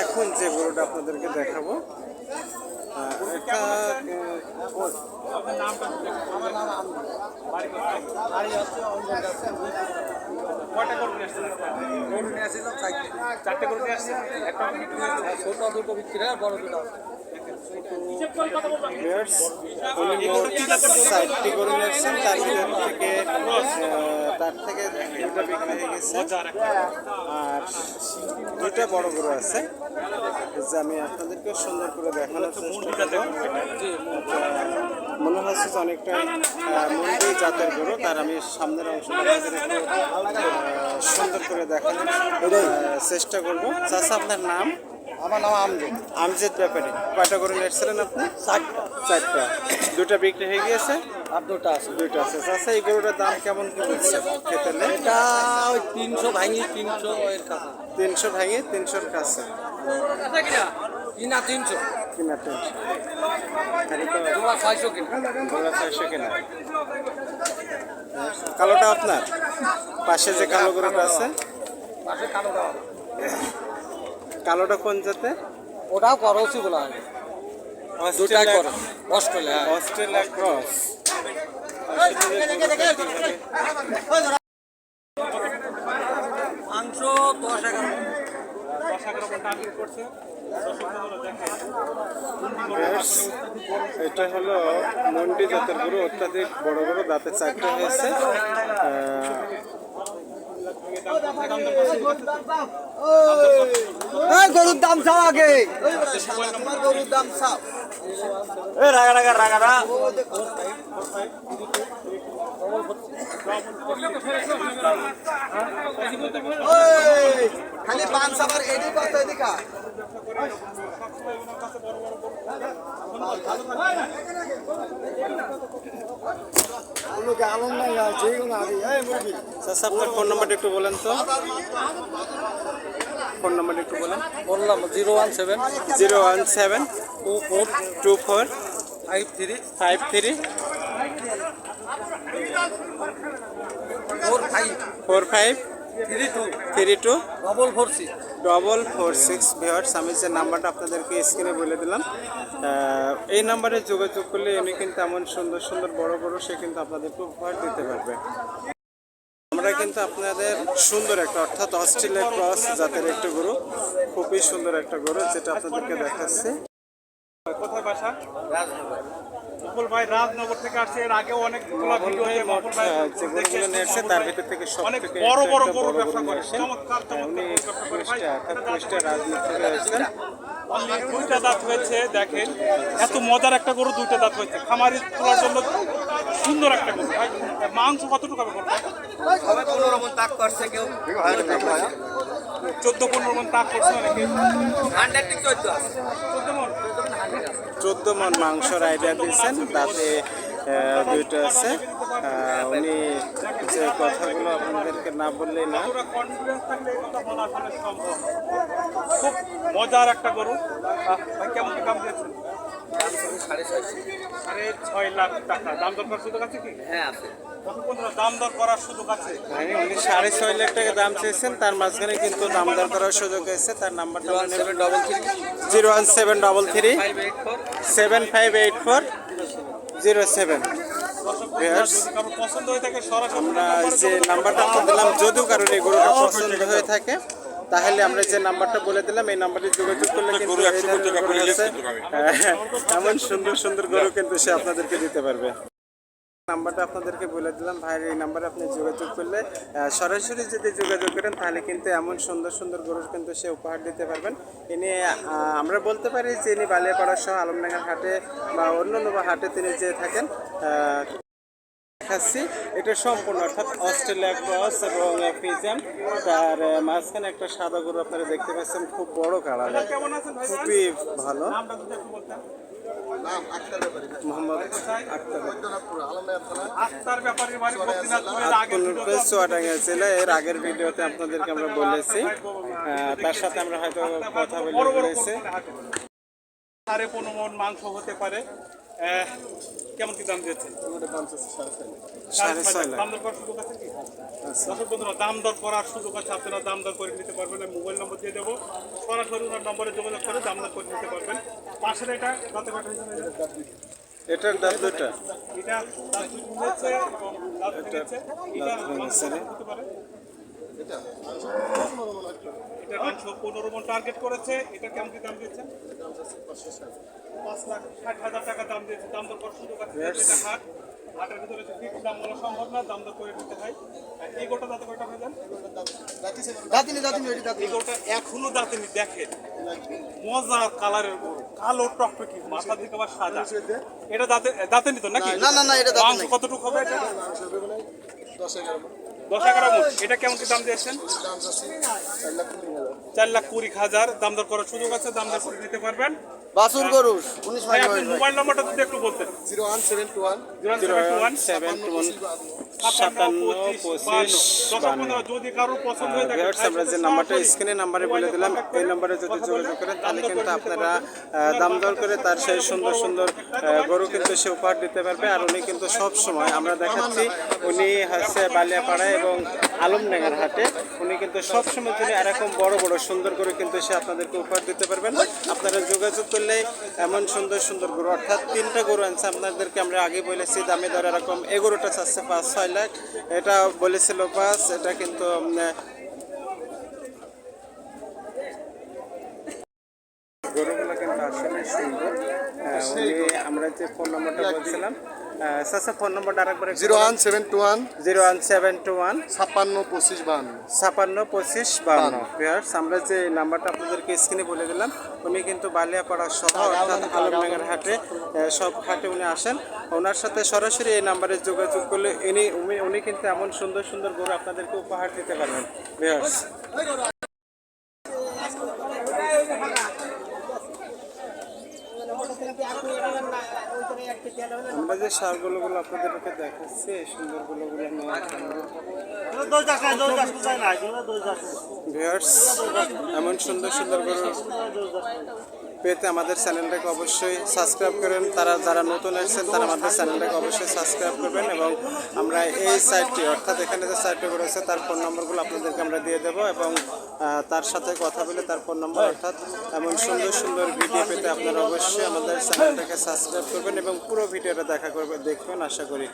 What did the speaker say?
এখন যে গরুটা আপনাদেরকে দেখাবো আহ, এটা চারটে গরু নিয়ে আসছেন একটা তার থেকে তার থেকে দুটো বিক্রি হয়ে গেছে। আর দুইটা বড় গরু আছে। যে আমি আপনাদেরকে সুন্দর করে দেখানোর চেষ্টা করব। মনে হচ্ছে যে অনেকটা মন্ডি জাতের গরু তার আমি সামনের অংশটা আহ, সুন্দর করে দেখানোর চেষ্টা করব। চাষা আপনার নাম? আমার নাম আমজদ। আমজেদ ব্যাপারে। কয়টা গরু নিয়েছিলেন আপনি? চারটা চারটা। দুটা বিক্রি হয়ে গিয়েছে? আর দুটো আছে। দুইটা আছে। চাষা এই গরুটার দাম কেমন কি বলছে? খেতেলে এটা ওই তিনশো ভাঙি তিনশো এর কাছে। তিনশো ভেঙে তিনশোর কাছে। কিনা তিনশো। কিনা তিনশো। ছয়শো কিনা। ছয়শো কেনা। কালোটা আপনার? পাশে যে কালো গরুটা আছে? পাশে কালোটা কোন জাতে? ওটাও করছি বলা হয়। দুটাই করো অস্ট্রেলিয়া। Australia cross. দশ এগারো। দশ এগারো টার্গেট করছে। এটা হলো মন্ডি জাতের গরু অত্যাধিক বড় বড় দাঁতে চারটে হয়েছে। গরুর দাম চাও আগে। গরুর দাম চাও রাগা রাগা রাগা। রা খালি পান সাবার এডি কত এদিকা আনন্দ নাই যে কোনো আগে এই আপনার ফোন নাম্বারটা একটু বলেন তো। ফোন নাম্বারটা একটু বলেন। বললাম zero one seven. Zero one seven. Two four. Two four. Five three. Five three. Four five. Four five. Three two three two double four six double four six viewers আমি যে নাম্বারটা আপনাদেরকে স্ক্রিনে বলে দিলাম এই নাম্বারে যোগাযোগ করলে এমনি কিন্তু এমন সুন্দর সুন্দর বড় বড় সে কিন্তু আপনাদেরকে উপহার দিতে পারবে। আমরা কিন্তু আপনাদের সুন্দর একটা অর্থাৎ অস্ট্রেলিয়া ক্রস জাতের একটা গরু খুবই সুন্দর একটা গরু যেটা আপনাদেরকে দেখাচ্ছে। কোথায় বাসা? মুকুল ভাই রাজনগর থেকে আসছে এর আগেও অনেক ভিডিও হয়ে মুকুল ভাই আহ, যে গরুগুলো নিয়ে এসছে তার ভিতর থেকে সব অনেক বড় বড় গরু ব্যবসা করে চমৎকার চমৎকার ব্যবসা করে। ভাই অর্থাৎ থেকে অনলি দুইটা দাঁত হয়েছে দেখেন। এত মজার একটা গরু দুইটা দাঁত হয়েছে। খামারি তোলার জন্য সুন্দর একটা গরু। ভাই মাংস কতটুকু হবে পনেরো মন তাক করছে কেউ। চোদ্দ পনেরো মন তাক করছে অনেকে। হান্ড্রেড চোদ্দ চোদ্দ মন? চোদ্দ মন মাংসর আইডিয়া দিয়েছেন, তাতে দুইটা আছে। উনি যে কথাগুলো আপনাদেরকে না বললেই না খুব মজার একটা গরু। কেমন কাম দিয়েছেন? সাড়ে ছয় লাখ। টাকা। দাম দর করার সুযোগ আছে কি? হ্যাঁ আছে। দাম দর করার সুযোগ আছে? উনি সাড়ে ছয় লাখ টাকা দাম চেয়েছেন তার মাঝখানে কিন্তু দাম দর করার সুযোগ আছে তার নাম্বারটা one seven double three. Zero one seven double three. Seven five eight four zero seven. হয়ে আমরা যে নাম্বারটা দিলাম যদিও কারণ এই গরুটা পছন্দ হয়ে থাকে তাহলে আমরা যে নাম্বারটা বলে দিলাম এই নাম্বারে যোগাযোগ করলে কিন্তু এমন সুন্দর সুন্দর গরু কিন্তু সে আপনাদেরকে দিতে পারবে। নাম্বারটা আপনাদেরকে বলে দিলাম। ভাইয়ের এই নাম্বারে আপনি যোগাযোগ করলে সরাসরি যদি যোগাযোগ করেন তাহলে কিন্তু এমন সুন্দর সুন্দর গরু কিন্তু সে উপহার দিতে পারবেন। ইনি আমরা বলতে পারি যে ইনি বালিয়াপাড়া সহ আলমডাঙ্গার হাটে বা অন্য অন্য হাটে তিনি যে থাকেন দেখাচ্ছি। এটা সম্পূর্ণ অর্থাৎ অস্ট্রেলিয়া ক্রস এবং ফিজিয়াম। তার মাঝখানে একটা সাদা গরু আপনারা দেখতে পাচ্ছেন খুব বড় কালার কেমন আছেন ভাই? খুবই ভালো। এর আগের ভিডিওতে আপনাদেরকে আমরা বলেছি। আহ, তার সাথে আমরা হয়তো কথা বলে বলেছি। সাড়ে পনেরো মন মাংস হতে পারে। কেমন কি দাম দিয়েছে সাড়ে ছয় লাখ। দাম দর করার সুযোগ আছে কি? দর্শক বন্ধুরা দাম দর করার সুযোগ আছে আপনারা দাম দর করে নিতে পারবেন আমি মোবাইল নম্বর দিয়ে দেবো। সরাসরি ওনার নম্বরে যোগাযোগ করে দাম দর করে নিতে পারবেন। পাশের এটা দাঁতে কাটা এটার দাম দুটা এটা দাঁত ভেঙেছে এবং দাঁত ভেঙেছে এটা দাঁত। হতে পারে। এটা। মাংস পনেরো মন টার্গেট করেছে। এটা কেমন কি দাম দিয়েছে? পাঁচ লাখ ষাট হাজার টাকা দাম দিয়েছে। দাম দর করার সুযোগ আছে। এটা হাট। হাটের ভিতরে ফিক্স দাম বলা সম্ভব না দাম দর করে নিতে হয়। এই গোটা দাঁতে কয়টা হয়ে যান দাঁতিনি দাঁতিনি ওইটি দাঁতিনি। গোটা এখনও দাঁতেনি দেখেন। মজার কালারের গরু কালো টকটকি মাথা দিকে আবার সাদা। এটা দাঁতে দাঁতে নিত নাকি? না, না, না, এটা মাংস কতটুকু হবে এটা? দশ এগারো মুঠ। এটা কেমন কি দাম দিয়েছেন? চার লাখ কুড়ি হাজার। দাম দর করার সুযোগ আছে দাম দর করে নিতে পারবেন। বাসুর গরু উনিশ ভাই মাস আপনি বয়স ভাই মোবাইল নম্বরটা যদি একটু বলতেন। Zero one seven two one. Zero one seven two one. হয়ে আমরা যে নাম্বারটা স্ক্রিনে নাম্বারে বলে দিলাম এই নম্বরে যদি যোগাযোগ করেন তাহলে কিন্তু আপনারা দাম দর করে তার সেই সুন্দর সুন্দর গরু কিন্তু সে উপহার দিতে পারবে। আর উনি কিন্তু সব সময় আমরা দেখাচ্ছি, উনি হচ্ছে বালিয়াপাড়া এবং আলমডাঙ্গার হাটে। উনি কিন্তু সব সময় তিনি এরকম বড় বড় সুন্দর করে কিন্তু সে আপনাদেরকে উপহার দিতে পারবেন আপনারা যোগাযোগ করলে এমন সুন্দর সুন্দর গরু, অর্থাৎ তিনটা গরু আনছে আপনাদেরকে আমরা আগে বলেছি, দামে দর এরকম। এই গরুটা চাচ্ছে পাঁচ ছয় লাখ। এটা বলেছিল পাঁচ, এটা কিন্তু গরুগুলো কিন্তু আসলে সুন্দর। আমরা যে ফোন নম্বরটা বলছিলাম স্যার ফোন নম্বরটা আরেকবার zero one seven two one zero one seven two one ছাপ্পান্ন পঁচিশ বান্ন। ছাপান্ন পঁচিশ বান্ন। ভিউয়ার্স আমরা যে নাম্বারটা আপনাদেরকে স্ক্রিনে বলে দিলাম উনি কিন্তু বালিয়াপাড়া সহ অর্থাৎ আলমডাঙ্গার হাটে সব হাটে উনি আসেন। ওনার সাথে সরাসরি এই নাম্বারে যোগাযোগ করলে ইনি উনি- উনি কিন্তু এমন সুন্দর সুন্দর গরু আপনাদেরকে উপহার দিতে পারবেন। ভিউয়ার্স আমরা যে সারগুলো আপনাদেরকে দেখাচ্ছি এই সুন্দরগুলো গুলো ভিউয়ার্স এমন সুন্দর সুন্দর গরু পেতে আমাদের চ্যানেলটাকে অবশ্যই সাবস্ক্রাইব করেন। তারা যারা নতুন এসেছেন, তারা আমাদের চ্যানেলটাকে অবশ্যই সাবস্ক্রাইব করবেন এবং আমরা এই সাইটটি, অর্থাৎ এখানে যে সাইটটি রয়েছে, তার ফোন নম্বরগুলো আপনাদেরকে আমরা দিয়ে দেবো এবং তার সাথে কথা বলে তার ফোন নম্বর, অর্থাৎ এমন সুন্দর সুন্দর ভিডিও পেতে আপনারা অবশ্যই আমাদের চ্যানেলটাকে সাবস্ক্রাইব করবেন এবং পুরো ভিডিওটা দেখা করবেন, দেখবেন, আশা করি।